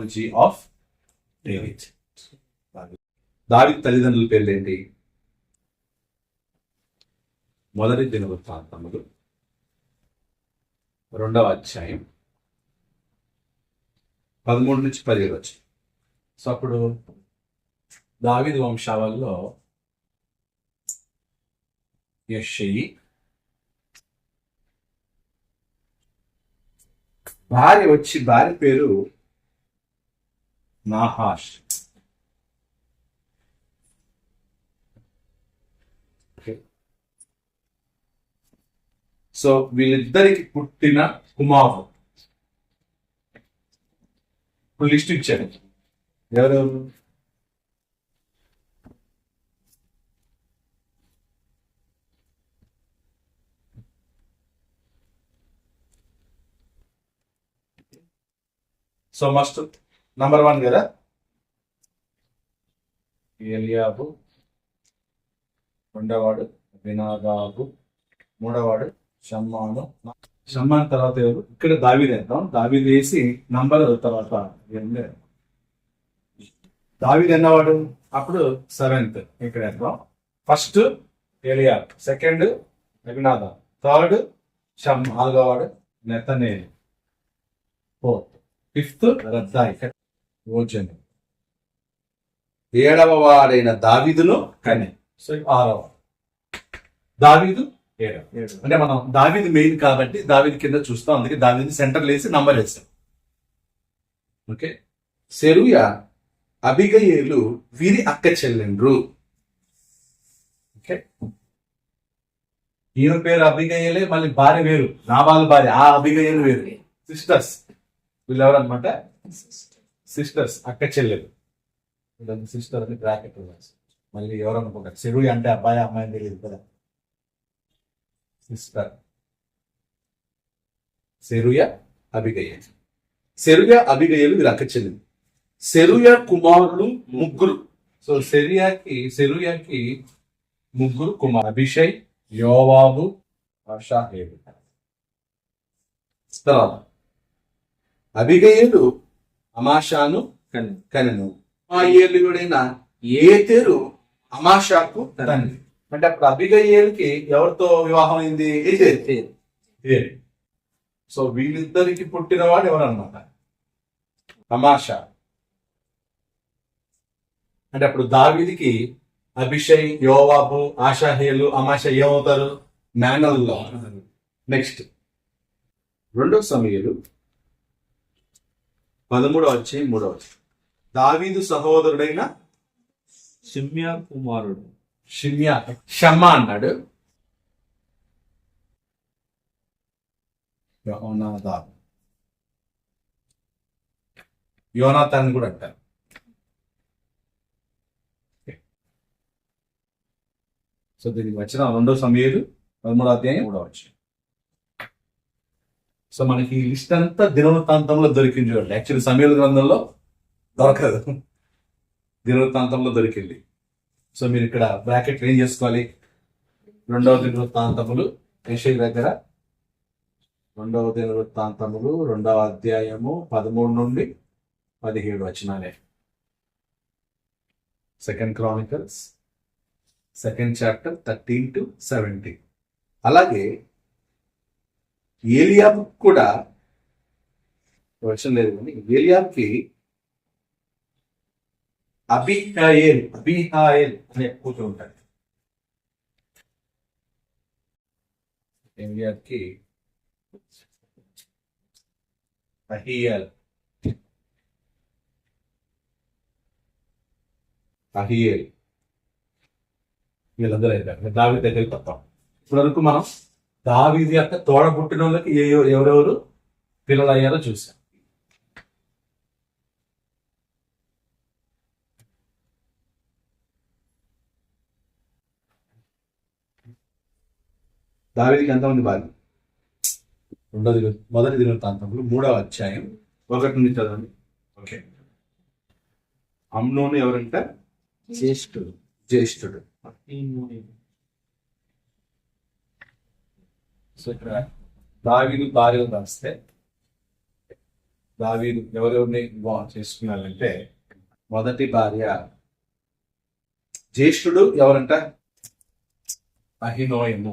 Genealogy of David David తల్లిదండ్రుల పేర్లు ఏంటి మొదటి దినవృత్తాంతములు. రెండవ అధ్యాయం. పదమూడు నుంచి పదిహేడు వచ్చి సో అప్పుడు దావిద్ వంశావల్లో యషయి భార్య వచ్చి భార్య పేరు నాహాష్ సో వీళ్ళిద్దరికి పుట్టిన కుమారుడు ఇప్పుడు లిస్ట్ ఇచ్చారు. ఎవరెవరు సో మస్ట్ నంబర్ వన్ కదా? ఎలియాబు రెండవవాడు వినాదాబు మూడవాడు షమ్మాను. షమ్మాన్ తర్వాత ఎవరు? ఇక్కడ దావీది. వేద్దాం దావీది వేసి నంబర్ తర్వాత. ఏంది? దావీది ఎన్నవాడు? అప్పుడు సెవెంత్ ఇక్కడ వేద్దాం ఫస్ట్ ఎలియా సెకండ్ అభినాథ థర్డ్ షమ్ నాలుగోవాడు నెతనేలి. ఫోర్త్ ఫిఫ్త్ రద్దాయి. ఓజన్ ఏడవ వాడైన దావీదును కని సో ఆరవ. దావీదు ఏడవ. అంటే మనం దావీది మెయిన్ కాబట్టి దావీది కింద చూస్తాం అందుకే దావీది సెంటర్ వేసి నంబర్ వేస్తాం. ఓకే? సెరుయ అబిగయేలు వీరి అక్క చెల్లెండ్రు. ఓకే? ఈయన పేరు అబిగయేలే మళ్ళీ భార్య వేరు. నాబాల్ భార్య. ఆ అబిగయేలు వేరు. సిస్టర్స్ వీళ్ళు ఎవరన్నమాట సిస్టర్స్ అక్క చెల్లెలు. సిస్టర్ అని బ్రాకెట్ మళ్ళీ ఎవరనుకుంటారు చెడు అంటే అబ్బాయి అమ్మాయి అని తెలియదు కదా. సిస్టర్. సెరుయ అభిగయ. సెరుయ అభిగయలు వీరు అక్క చెల్లెలు. సెరుయ కుమారులు ముగ్గురు. సో సెరియాకి సెరుయాకి ముగ్గురు కుమార్ అభిషయ్ యోవాబు ఆషాహేడు తర్వాత అభిగయలు అమాషాను కన్ను. అమాయేలుడైన ఏతెరు అమాషాకు తండ్రి అంటే అప్పుడు అభిగయేలుకి ఎవరితో వివాహం అయింది. సో వీళ్ళిద్దరికి పుట్టినవాడు ఎవరు అనమాట అమాషా. అంటే అప్పుడు దావీదికి అభిషయ్ యోవాబు ఆషాహేలు అమాష ఏమవుతారు? మేనల్లో నెక్స్ట్. రెండో సమయాలు పదమూడవ వచ్చి మూడవ దావీదు సహోదరుడైన షిమ్యా కుమారుడు. షిమ్యా షమ్మా అన్నాడు. యోనాదాబ్ యోనాథాన్ కూడా అంటారు. సో దీనికి వచ్చిన రెండో సమయాలు పదమూడో అధ్యాయం మూడో వచ్చి సో మనకి ఈ లిస్ట్ అంతా దినవృత్తాంతంలో దొరికింది చూడండి. యాక్చువల్లీ సమయాల గ్రంథంలో దొరకదు. దినవృత్తాంతంలో దొరికింది. సో మీరు ఇక్కడ బ్రాకెట్ ఏం చేసుకోవాలి? రెండవ దినవృత్తాంతములు యెషయా దగ్గర. రెండవ దినవృత్తాంతములు రెండవ అధ్యాయము పదమూడు నుండి పదిహేడు వచనాలే. Second Chronicles second chapter thirteen to seventeen అలాగే ఏలియాబ్ కూడా వర్షం లేదు కానీ ఏలియాబ్కి అబిహాయేల్ అబిహాయేల్ అనే కూతురు ఉంటాడు. ఏలియాబ్కి అహియల్ అహియేల్ వీళ్ళందరూ అయితే దావి దగ్గరికి వస్తాం ఇప్పటివరకు మనం దావీది యొక్క తోడ పుట్టిన వాళ్ళకి ఏ ఎవరెవరు పిల్లలు అయ్యారో చూసాం దావీదికి ఎంతమంది భార్య రెండో దిన మొదటి దినవృత్తాంతంలో మూడవ అధ్యాయం. ఒకటి నుంచి చదవండి. ఓకే. అమ్నోను ఎవరంటే? జ్యేష్ఠుడు. జ్యేష్ఠుడు. సో ఇక్కడ దావీదు భార్యలు రాస్తే దావీదు ఎవరెవరిని వివాహం చేసుకున్నారంటే మొదటి భార్య జ్యేష్ఠుడు ఎవరంట? అహినోయము.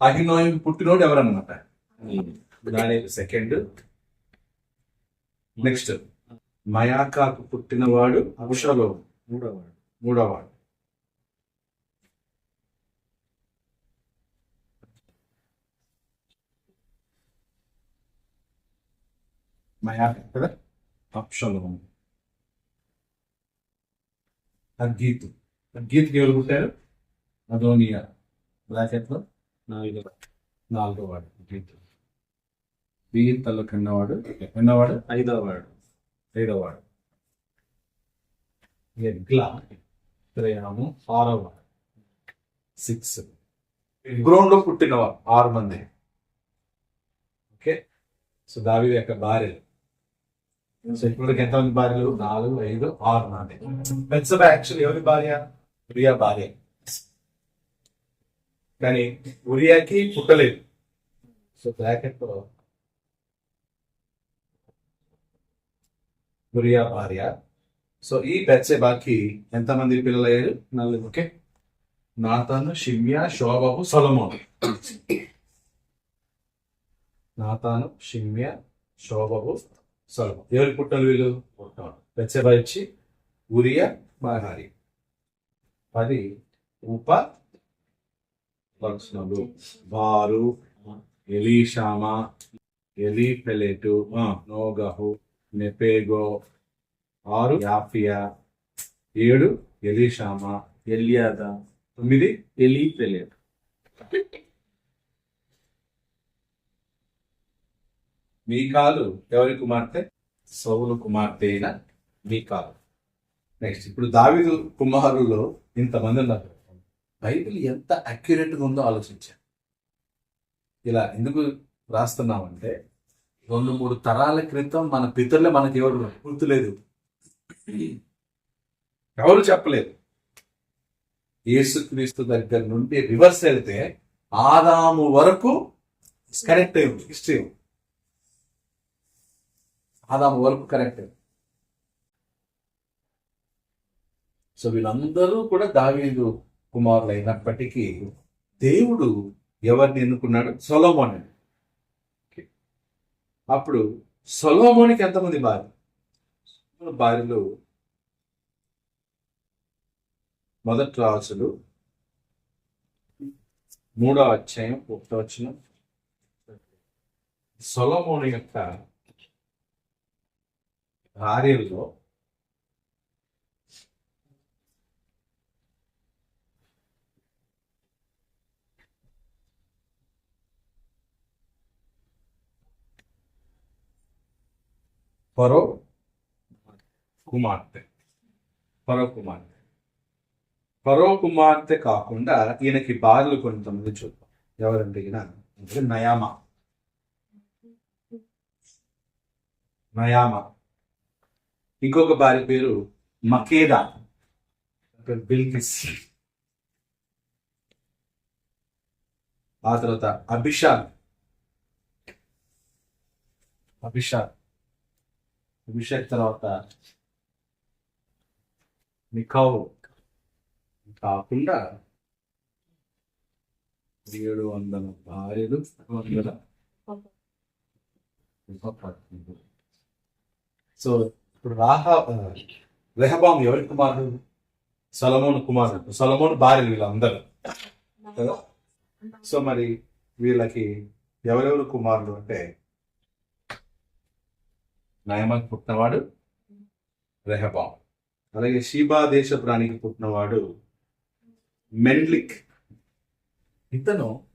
అహినోయం పుట్టినోడు ఎవరన్నమాట? దాని సెకండ్ నెక్స్ట్ మయాకాకు పుట్టినవాడు అబుషలో మూడవవాడు. మూడోవాడు మయాక కదా అప్షలోము అద్గీతు అద్గీత్కి ఎవరు పుట్టారు అదోనియా బ్రాకెట్లో నాలుగవ నాలుగో వాడు అద్గీతు బీతల్లో కిందవాడు ఎన్నవాడు ఐదవవాడు ఐదవ వాడు ఎగ్లా త్రయాము ఆరవ వాడు సిక్స్ గ్రౌండ్లో పుట్టినవారు ఆరు మంది ఓకే సో దావి యొక్క భార్యలు Mm-hmm. సో ఎంత ఎంతమంది భార్యలు? నాలుగు ఐదు ఆరు మంది బెత్సబ యాక్చువల్ ఎవరి భార్య? ఉరియా భార్య. కానీ ఉరియాకి పుట్టలేదు. సో బ్రాకెట్ ఉరియా భార్య. సో ఈ బెత్సెబాకి ఎంతమంది పిల్లలు అయ్యారు నలుగురు ఓకే? నాతాను షిమ్యా శోభకు సొలమోన్. నాతాను షిమ్యా శోభకు సొలమోన్ ఎవరి పుట్టలు వీళ్ళు? బెత్సెబా ఇచ్చి ఉరియా భార్య పది ఉప లక్షణులు వారు ఎలీషామా ఎలీపెలెటు నోగహు నెపేగో ఆరు యాఫియా ఏడు ఎలీషామా ఎలియాద తొమ్మిది ఎలి మీకాలు ఎవరి కుమార్తె? సౌలు కుమార్తె అయిన మీకాలు నెక్స్ట్ ఇప్పుడు దావిదు కుమారుల్లో ఇంతమంది ఉన్నారు. బైబిల్ ఎంత అక్యురేట్గా ఉందో ఆలోచించాను ఇలా ఎందుకు రాస్తున్నామంటే రెండు మూడు తరాల క్రితం మన పితరులే మనకి ఎవరు గుర్తులేదు. ఎవరు చెప్పలేదు. యేసుక్రీస్తు దగ్గర నుండి రివర్స్ వెళ్తే ఆదాము వరకు కరెక్ట్ అయింది హిస్టరీ ఆదాము వరకు కరెక్ట్. సో వీళ్ళందరూ కూడా దావీదు కుమారులు అయినప్పటికీ దేవుడు ఎవరిని ఎన్నుకున్నాడు? సొలోమోని. అప్పుడు సొలోమోనికి ఎంతమంది భార్య భార్యలు మొదటి రాసులు మూడో అధ్యాయం ఒకటో వచ్చిన సొలోమోని యొక్క భార్యల్లో ఫరో కుమార్తె ఫరో కుమార్తె ఫరో కుమార్తె కాకుండా ఈయనకి భార్యలు కొంతమంది చూద్దాం ఎవరంటే ఈయన అంటే నయామా నయామా ఇంకొక భార్య పేరు మకేదా. బిల్కిస్. ఆ తర్వాత అభిషాక్. అభిషాక్. అభిషేక్ తర్వాత మికౌ కాకుండా ఏడు వందల భార్యలు. వందల. సో ఇప్పుడు రాహా రెహబాం ఎవరి కుమారుడు? సలమోన్ కుమారుడు. సలమోన్ భార్య వీళ్ళందరూ. కదా? సో మరి వీళ్ళకి ఎవరెవరు కుమారుడు అంటే? నయమకు పుట్టినవాడు రెహబాం అలాగే షీబా దేశప్రాణికి పుట్టినవాడు మెండ్లిక్. ఇతను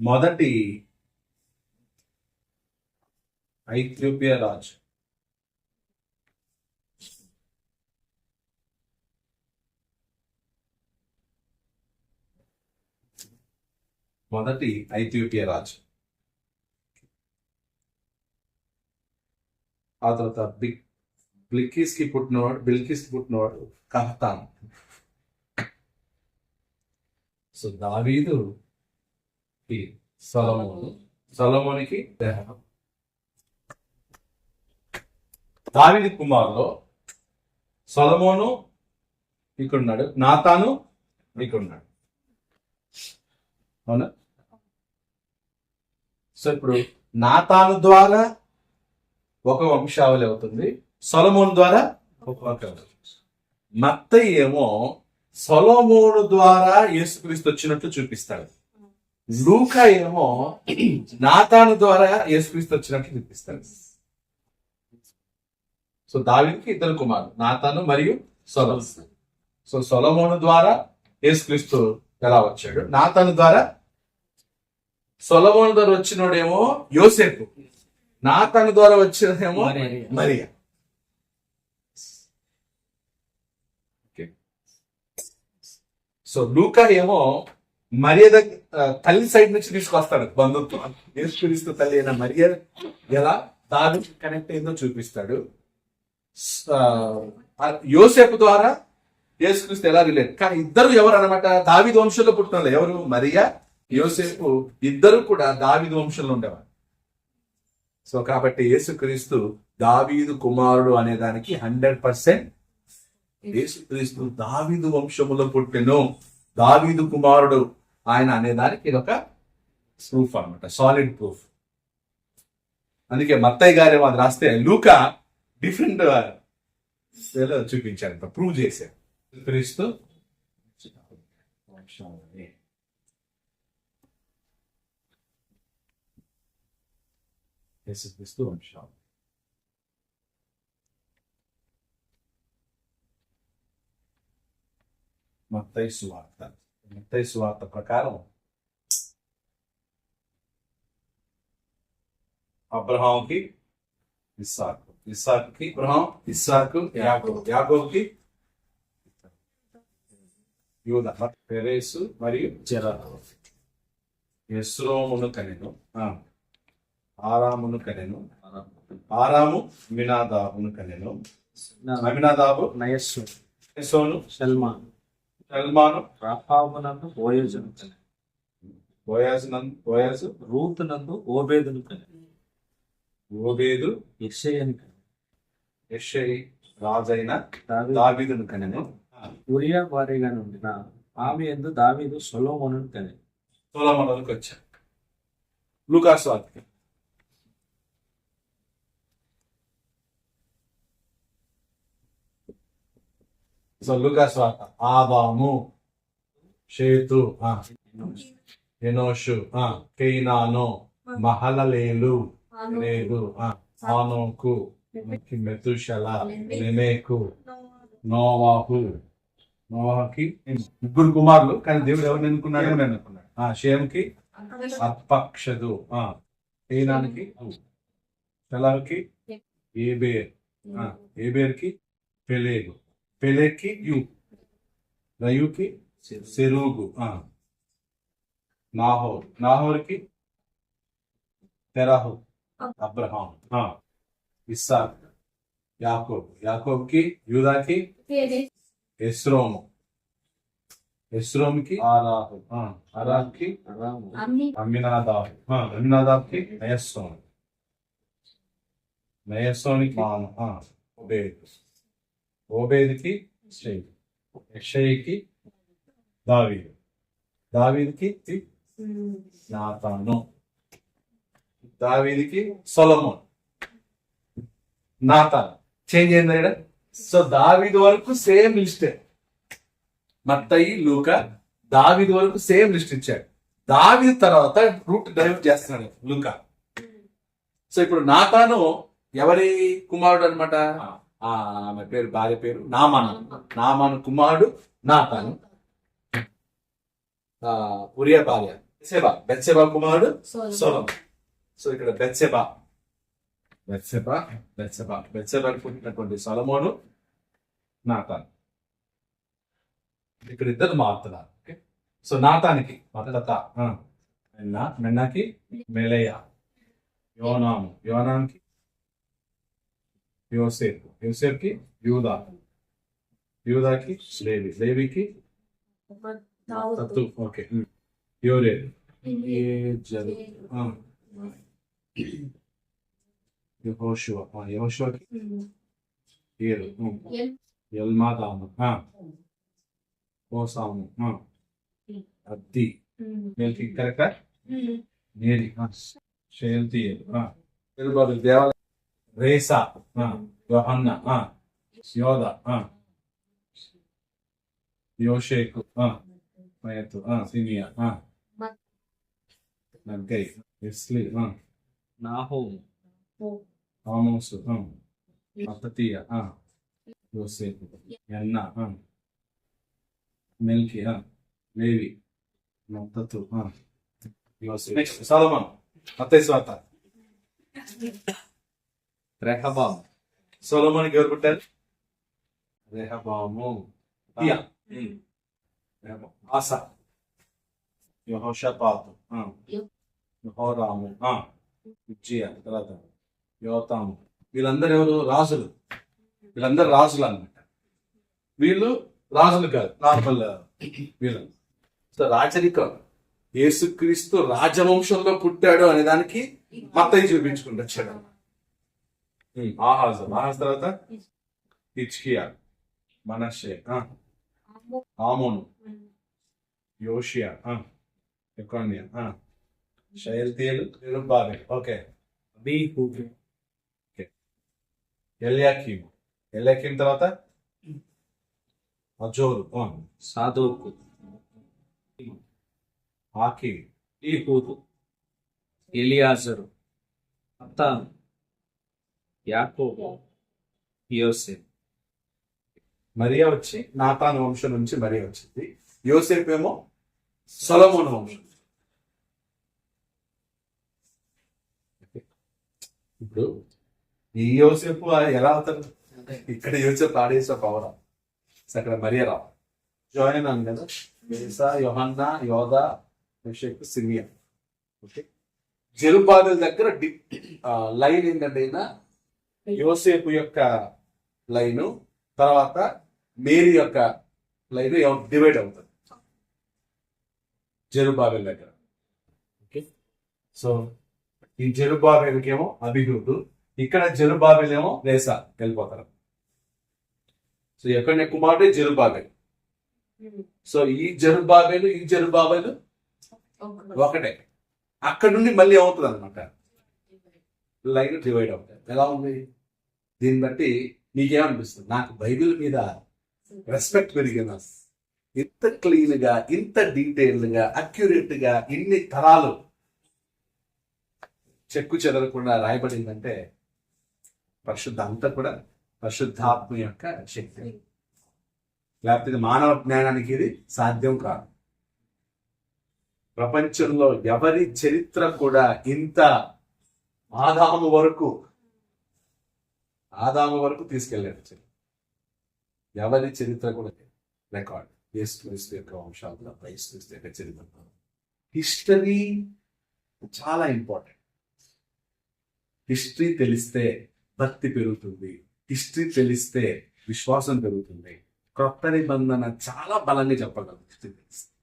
మొదటి ఐథియోపియా రాజు. మొదటి ఐథియోపియా రాజు. ఆ తర్వాత బిగ్ బ్లిక్కీస్కి పుట్టినవాడు బిల్కిస్కి పుట్టినవాడు కహతాన్. సో దావీదు కి సొలొమోను సొలొమోనికి కుమార్లో కుమారులో సొలమోను ఇక్కడున్నాడు నాతాను ఇక్కడున్నాడు. అవునా? సో ఇప్పుడు నాతాను ద్వారా ఒక వంశావళి అవుతుంది సొలమోన్ ద్వారా ఒక వంశావళి ఏమో సొలమోను ద్వారా యేసుక్రీస్తు వచ్చినట్లు చూపిస్తాడు. లూకా ఏమో నాతాను ద్వారా యేసుక్రీస్తు వచ్చినట్లు చూపిస్తాడు. సో దావికి ఇద్దరు కుమారు నాతాను మరియు సొలమోను. సో సొలమోను ద్వారా యేసుక్రీస్తు ఎలా వచ్చాడు? నాతాను ద్వారా సొలమోను ద్వారా వచ్చినోడేమో యోసేపు. నాతాను ద్వారా వచ్చినదేమో మరియా. సో లూకా ఏమో మరియ తల్లి సైడ్ నుంచి తీసుకొస్తాడు బంధుత్వం యేసుక్రీస్తు తల్లి అయిన మరియ ఎలా దాని కనెక్ట్ అయిందో చూపిస్తాడు. యోసేపు ద్వారా యేసుక్రీస్తు ఎలా రిలేట్ కానీ ఇద్దరు ఎవరు అనమాట దావిది వంశంలో పుట్టిన. ఎవరు? మరియా యోసేపు ఇద్దరు కూడా దావిదు వంశంలో ఉండేవారు. సో కాబట్టి యేసుక్రీస్తు దావీదు కుమారుడు అనే దానికి హండ్రెడ్ పర్సెంట్ యేసుక్రీస్తు దావీదు వంశములో పుట్టెను. దావీదు కుమారుడు ఆయన అనేదానికి ఇది ఒక ప్రూఫ్ అన్నమాట సాలిడ్ ప్రూఫ్ అందుకే మత్తయ్య గారు అది రాస్తే లూకా డిఫరెంట్ చూపించారు ప్రూవ్ చేశారు. క్రీస్తు వంశావళి. యేసుక్రీస్తు వంశావళి మత్తయి సువార్త మత్తయి సువార్త ప్రకారం అబ్రహాంకి ఇస్సాకు ఇస్సాకుకి అబ్రహాం ఇస్సాకు యాకోబు యాకోబుకి యూద పెరేసు మరియు జరా ఎస్రోమును కనెను. ఆరామును కనెను. ఆరాము. మినాదాబును కనెను. అమినాదాబు? నయస్సు. ఎసోను? సల్మాన్ సల్మాను రహాబునందు ఓయోజను కలె బోయాజు నందు బోయాజు? రూత్ నందు ఓబేదును కలె ఓబేదు? యెషయని కలె యెషై రాజైన దావీదు. దావీదును కనెను. ఉరియా భార్యగా నుండిన ఆమె ఎందు దావీదు సొలోమోనును కలె సోలమోనులకు వచ్చారు లూకాసు వార్త సో లూకాసు వార్త ఆదాము షేతు ఆ, ఎనోషు ఆ, కేనాను మహలలేలు లేదు ఆ, ఆనోకు మెతుషల లెమేకు నోవాహు నోవాహుకి ముగ్గురు కుమారులు కానీ దేవుడు ఎవరిని ఎన్నుకున్నాడు? అని అనుకున్నాడు ఆ షేమ్కి అపక్షదు ఆ కేనానికి షలాకి ఏబేర్ ఆ, ఏబేర్కి పెలేగు. పెలేకి యు రయుకి సెరూగు ఆ నాహోర్ నాహోర్కి తెరహు అబ్రహాం ఆ ఇస్సాక్ యాకోబ్ యాకోబ్కి యూదాకి ఎస్రోము ఎస్రోమ్కి ఆరాహు ఆ, ఆరాహ్కి అరాము అమ్మినాదాబ్ ఆ, అమ్మినాదాబ్కి నయస్సోను నయస్సోనికి మాను ఆ, ఓబేద్ ఓబేద్కి షై షైకి దావీదు. దావీద్కి నాతాను. దావీదికి సొలమోన్. నాతాను. చేంజ్ అయింది ఇక్కడ? సో దావీదు వరకు సేమ్ లిస్టే. మత్తయి లూక దావీదు వరకు సేమ్ లిస్ట్ ఇచ్చాడు. దావీదు తర్వాత రూట్ డైవర్ట్ చేస్తున్నాడు లూక. సో ఇప్పుడు నాతాను ఎవరి కుమారుడు అనమాట ఆమె పేరు భార్య పేరు నామాను. నామాను కుమారుడు నాతాను. ఉరియా భార్య. బెత్సెబా. బెత్సెబా కుమారుడు సొలొమోన్ సో ఇక్కడ బెత్సెబా. బెత్సెబా బెత్సెబా. బెత్సెబా పుట్టినటువంటి సొలమోను నాతాన్. ఇక్కడ ఇద్దరు మారుతున్నారు. ఓకే? సో నాతానికి మద్దత మెన్న మెన్నకి మెలయ. యోనాము. యోనానికి యోసేపు. యోసేపుకి యూదా. యూదాకి లేవి. లేవికి తత్తు ఓకే. యోరేలు. ఏజరు ఆ. యెహోషువ. ఆ, యెహోషువకి ఏడు ఉమ్. ఎల్మాదాము. ఆ. కోసాము ఆ. అద్ది. వీళ్ళకి కరెక్టా? నేరి. శైల్తీయులు తిరుపతి దేవాలయం రేసా. యోహన్న ఆ. యోషేకు. మయతు ఆ. నగ్గై ఎస్లీ. నాహోము ఆమోసు ఆ. యోసేపు ఎన్న. మెల్కి. లేవి ఆ. యోసేపు సొలొమోన్ మత్తయి స్వార్త రెహబాం సొలొమోన్కి ఎవరు పుట్టారు? రెహబాము. తియా రెహబాము. ఆస. యెహోషాపాతు. యెహోరాము. ఆ. ఉజ్జియా. తర్వాత యోతాము. వీళ్ళందరూ ఎవరు? రాజులు. వీళ్ళందరూ రాజులు అన్నమాట. వీళ్ళు రాజులు కాదు నార్మల్ వీళ్ళు సో రాజరికం. యేసుక్రీస్తు రాజవంశంలో పుట్టాడు అనే దానికి మత్తయి చూపించుకుంటూ వచ్చాడు. ఆహాజు. ఆహాజ్ తర్వాత? హిచ్కియా మనషే ఆ, ఆమోను. యోషియా. ఆ, ఎకానియా. ఆ, షయల్తీయులు నిరుబాబే ఓకే. అబీహు ఎల్యాకీము. ఎల్యాకీం తర్వాత? అజోరు. ఆ, సాదోకు. హాకీం ఈహూదు ఎలియాజరు. అత్తాను యాకోబు యోసేపు. మరియా వచ్చి నాతాను వంశం నుంచి మరియా వచ్చింది. యోసేపు ఏమో సొలమోన్ వంశం. ఇప్పుడు ఈ యోసేపు ఎలా అవుతారు ఇక్కడ యోసేపు ఆడేసే పవర్. అక్కడ మరియా రావు జాయిన్ అన్నాను కదా. యోహన్నా యోధ అభిషేక్ సిమియా. ఓకే. జెరుబాబెల్ దగ్గర డి లైన్ ఏంటంటే యోసేపు యొక్క లైను తర్వాత మేరీ యొక్క లైన్ డివైడ్ అవుతుంది. జెరుబాబెల్ దగ్గర. ఓకే. సో ఈ జెరుబాబెల్కి ఏమో అభివృద్ధి ఇక్కడ జెరుబాబెల్ ఏమో రేసా వెళ్ళిపోతారు. సో ఎక్కడ కుమారుడే జెరుబాబెల్ సో ఈ జెరుబాబెలు ఈ జెరుబాబెలు ఒకటే. అక్కడ నుండి మళ్ళీ అవుతుంది అనమాట లైన్ డివైడ్ అవుతాయి. ఎలా ఉంది? దీన్ని బట్టి నీకేమనిపిస్తుంది? నాకు బైబిల్ మీద రెస్పెక్ట్ పెరిగింది ఇంత క్లీన్గా ఇంత డీటెయిల్డ్గా అక్యురేట్గా ఇన్ని తరాలు చెక్కు చెదరకుండా రాయబడిందంటే పరిశుద్ధ అంతా కూడా పరిశుద్ధాత్మ యొక్క శక్తి. లేకపోతే మానవ జ్ఞానానికి ఇది సాధ్యం కాదు. ప్రపంచంలో ఎవరి చరిత్ర కూడా ఇంత ఆదాము వరకు ఆదాము వరకు తీసుకెళ్ళాడు చరిత్ర. ఎవరి చరిత్ర కూడా రికార్డ్. యేసుక్రీస్తు యొక్క వంశాలు యేసుక్రీస్తు యొక్క చరిత్ర హిస్టరీ చాలా ఇంపార్టెంట్. హిస్టరీ తెలిస్తే భక్తి పెరుగుతుంది. హిస్టరీ తెలిస్తే విశ్వాసం పెరుగుతుంది. క్రొత్త నిబంధన చాలా బలంగా చెప్పగలదు. హిస్టరీ తెలిస్తే.